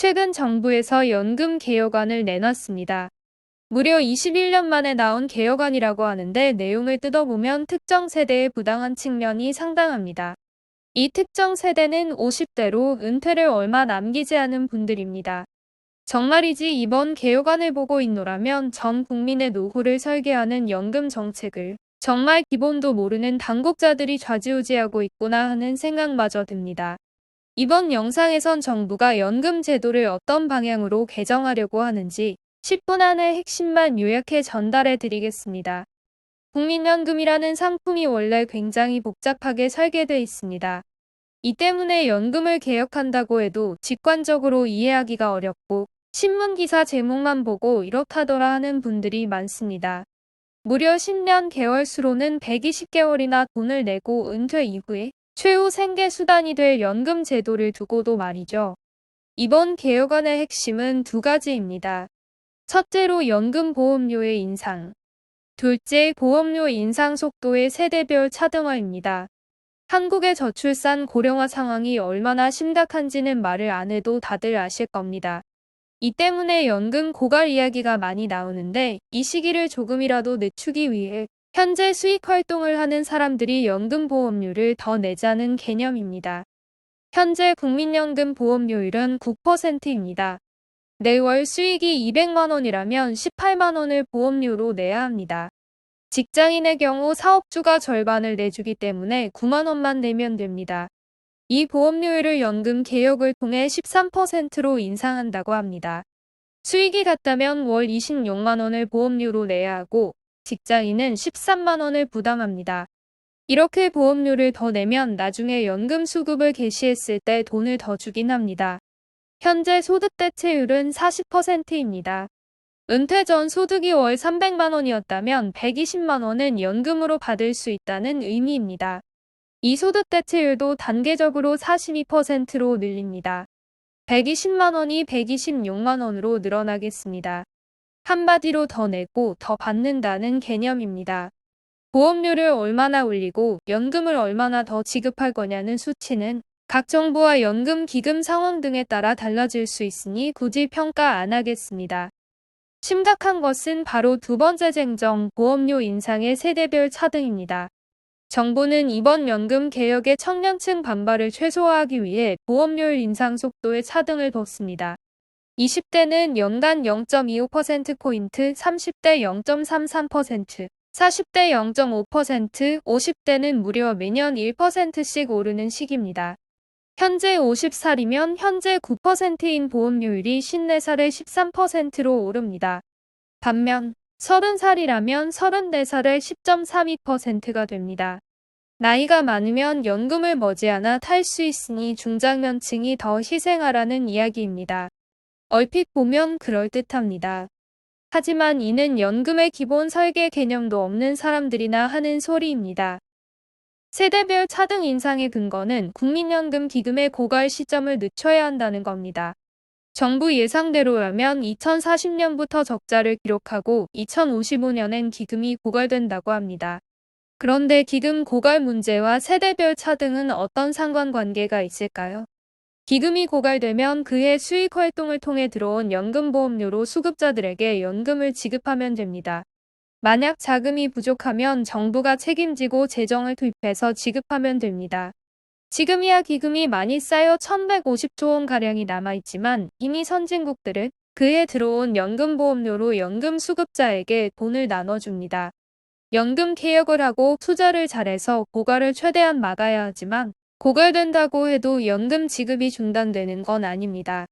최근 정부에서 연금 개혁안을 내놨습니다. 무려 21년 만에 나온 개혁안이라고 하는데 내용을 뜯어보면 특정 세대의 부당한 측면이 상당합니다. 이 특정 세대는 50대로 은퇴를 얼마 남기지 않은 분들입니다. 정말이지 이번 개혁안을 보고 있노라면 전 국민의 노후를 설계하는 연금 정책을 정말 기본도 모르는 당국자들이 좌지우지하고 있구나 하는 생각마저 듭니다. 이번 영상에선 정부가 연금 제도를 어떤 방향으로 개정하려고 하는지 10분 안에 핵심만 요약해 전달해 드리겠습니다. 국민연금이라는 상품이 원래 굉장히 복잡하게 설계되어 있습니다. 이 때문에 연금을 개혁한다고 해도 직관적으로 이해하기가 어렵고 신문기사 제목만 보고 이렇다더라 하는 분들이 많습니다. 무려 10년 개월 수로는 120개월이나 돈을 내고 은퇴 이후에 최후 생계 수단이 될 연금 제도를 두고도 말이죠. 이번 개혁안의 핵심은 두 가지입니다. 첫째로 연금 보험료의 인상. 둘째, 보험료 인상 속도의 세대별 차등화입니다. 한국의 저출산 고령화 상황이 얼마나 심각한지는 말을 안 해도 다들 아실 겁니다. 이 때문에 연금 고갈 이야기가 많이 나오는데 이 시기를 조금이라도 늦추기 위해 현재 수익 활동을 하는 사람들이 연금 보험료를 더 내자는 개념입니다. 현재 국민연금 보험료율은 9%입니다. 매월 수익이 200만원이라면 18만원을 보험료로 내야 합니다. 직장인의 경우 사업주가 절반을 내주기 때문에 9만원만 내면 됩니다. 이 보험료율을 연금 개혁을 통해 13%로 인상한다고 합니다. 수익이 같다면 월 26만원을 보험료로 내야 하고 직장인은 13만원을 부담합니다. 이렇게 보험료를 더 내면 나중에 연금 수급을 개시했을 때 돈을 더 주긴 합니다. 현재 소득 대체율은 40%입니다. 은퇴 전 소득이 월 300만원이었다면 120만원은 연금으로 받을 수 있다는 의미입니다. 이 소득 대체율도 단계적으로 42%로 늘립니다. 120만원이 126만원으로 늘어나겠습니다. 한마디로 더 내고 더 받는다는 개념입니다. 보험료를 얼마나 올리고 연금을 얼마나 더 지급할 거냐는 수치는 각 정부와 연금 기금 상황 등에 따라 달라질 수 있으니 굳이 평가 안 하겠습니다. 심각한 것은 바로 두 번째 쟁정 보험료 인상의 세대별 차등입니다. 정부는 이번 연금 개혁의 청년층 반발을 최소화하기 위해 보험료율 인상 속도의 차등을 뒀습니다. 20대는 연간 0.25%포인트, 30대 0.33%, 40대 0.5%, 50대는 무려 매년 1%씩 오르는 시기입니다. 현재 50살이면 현재 9%인 보험료율이 54살에 13%로 오릅니다. 반면 30살이라면 34살에 10.32%가 됩니다. 나이가 많으면 연금을 머지않아 탈 수 있으니 중장년층이 더 희생하라는 이야기입니다. 얼핏 보면 그럴듯합니다. 하지만 이는 연금의 기본 설계 개념도 없는 사람들이나 하는 소리입니다. 세대별 차등 인상의 근거는 국민연금 기금의 고갈 시점을 늦춰야 한다는 겁니다. 정부 예상대로라면 2040년부터 적자를 기록하고 2055년엔 기금이 고갈된다고 합니다. 그런데 기금 고갈 문제와 세대별 차등은 어떤 상관관계가 있을까요? 기금이 고갈되면 그해 수익 활동을 통해 들어온 연금보험료로 수급자들에게 연금을 지급하면 됩니다. 만약 자금이 부족하면 정부가 책임지고 재정을 투입해서 지급하면 됩니다. 지금이야 기금이 많이 쌓여 1150조 원가량이 남아있지만 이미 선진국들은 그해 들어온 연금보험료로 연금 수급자에게 돈을 나눠줍니다. 연금 개혁을 하고 투자를 잘해서 고갈을 최대한 막아야 하지만 고갈된다고 해도 연금 지급이 중단되는 건 아닙니다.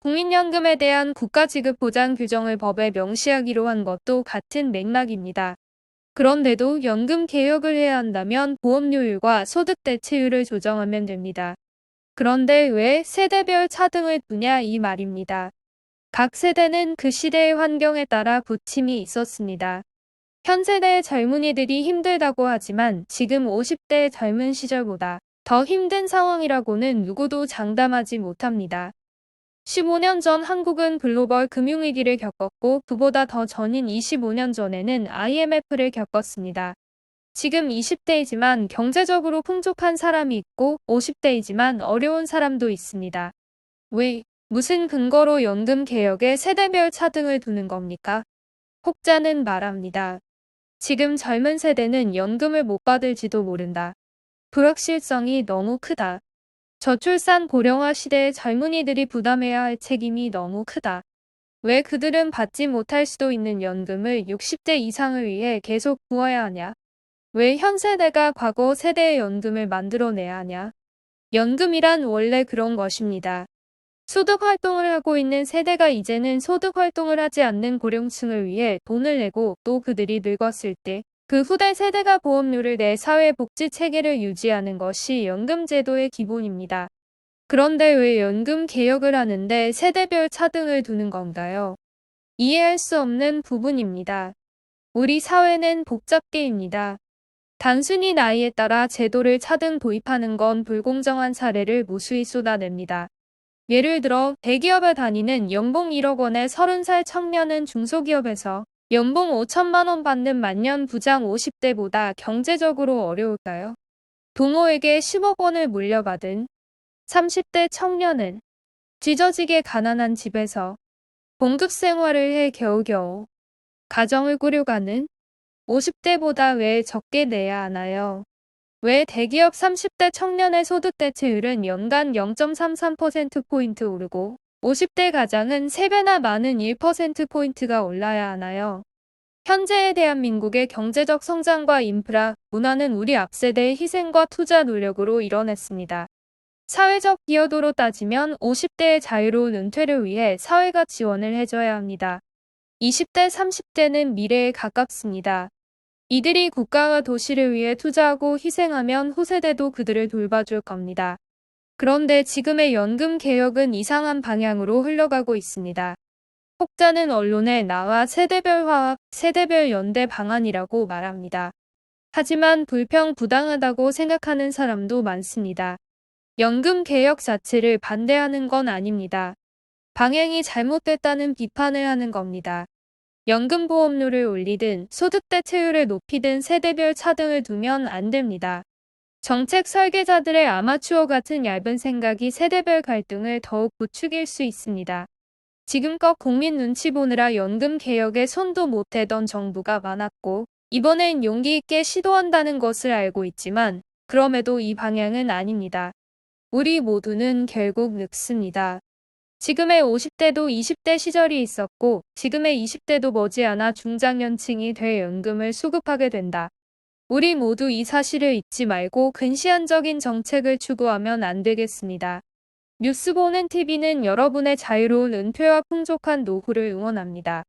국민연금에 대한 국가지급 보장 규정을 법에 명시하기로 한 것도 같은 맥락입니다. 그런데도 연금 개혁을 해야 한다면 보험료율과 소득 대체율을 조정하면 됩니다. 그런데 왜 세대별 차등을 두냐 이 말입니다. 각 세대는 그 시대의 환경에 따라 부침이 있었습니다. 현 세대의 젊은이들이 힘들다고 하지만 지금 50대의 젊은 시절보다 더 힘든 상황이라고는 누구도 장담하지 못합니다. 15년 전 한국은 글로벌 금융위기를 겪었고 그보다 더 전인 25년 전에는 IMF를 겪었습니다. 지금 20대이지만 경제적으로 풍족한 사람이 있고 50대이지만 어려운 사람도 있습니다. 왜? 무슨 근거로 연금 개혁에 세대별 차등을 두는 겁니까? 혹자는 말합니다. 지금 젊은 세대는 연금을 못 받을지도 모른다. 불확실성이 너무 크다. 저출산 고령화 시대의 젊은이들이 부담해야 할 책임이 너무 크다. 왜 그들은 받지 못할 수도 있는 연금을 60대 이상을 위해 계속 부어야 하냐? 왜 현 세대가 과거 세대의 연금을 만들어내야 하냐? 연금이란 원래 그런 것입니다. 소득 활동을 하고 있는 세대가 이제는 소득 활동을 하지 않는 고령층을 위해 돈을 내고 또 그들이 늙었을 때 그 후대 세대가 보험료를 내 사회복지 체계를 유지하는 것이 연금 제도의 기본입니다. 그런데 왜 연금 개혁을 하는데 세대별 차등을 두는 건가요? 이해할 수 없는 부분입니다. 우리 사회는 복잡계입니다. 단순히 나이에 따라 제도를 차등 도입하는 건 불공정한 사례를 무수히 쏟아냅니다. 예를 들어 대기업에 다니는 연봉 1억 원의 30살 청년은 중소기업에서 연봉 5천만 원 받는 만년 부장 50대보다 경제적으로 어려울까요? 동호에게 10억 원을 물려받은 30대 청년은 찢어지게 가난한 집에서 봉급 생활을 해 겨우겨우 가정을 꾸려가는 50대보다 왜 적게 내야 하나요? 왜 대기업 30대 청년의 소득 대체율은 연간 0.33%포인트 오르고 50대 가장은 3배나 많은 1%포인트가 올라야 하나요? 현재의 대한민국의 경제적 성장과 인프라, 문화는 우리 앞세대의 희생과 투자 노력으로 이뤄냈습니다. 사회적 기여도로 따지면 50대의 자유로운 은퇴를 위해 사회가 지원을 해줘야 합니다. 20대, 30대는 미래에 가깝습니다. 이들이 국가와 도시를 위해 투자하고 희생하면 후세대도 그들을 돌봐줄 겁니다. 그런데 지금의 연금 개혁은 이상한 방향으로 흘러가고 있습니다. 혹자는 언론에 나와 세대별 화합, 세대별 연대 방안이라고 말합니다. 하지만 불평 부당하다고 생각하는 사람도 많습니다. 연금 개혁 자체를 반대하는 건 아닙니다. 방향이 잘못됐다는 비판을 하는 겁니다. 연금 보험료를 올리든 소득 대체율을 높이든 세대별 차등을 두면 안 됩니다. 정책 설계자들의 아마추어 같은 얇은 생각이 세대별 갈등을 더욱 부추길 수 있습니다. 지금껏 국민 눈치 보느라 연금 개혁에 손도 못 대던 정부가 많았고 이번엔 용기 있게 시도한다는 것을 알고 있지만 그럼에도 이 방향은 아닙니다. 우리 모두는 결국 늙습니다. 지금의 50대도 20대 시절이 있었고 지금의 20대도 머지않아 중장년층이 돼 연금을 수급하게 된다. 우리 모두 이 사실을 잊지 말고 근시안적인 정책을 추구하면 안 되겠습니다. 뉴스 보는 TV는 여러분의 자유로운 은퇴와 풍족한 노후를 응원합니다.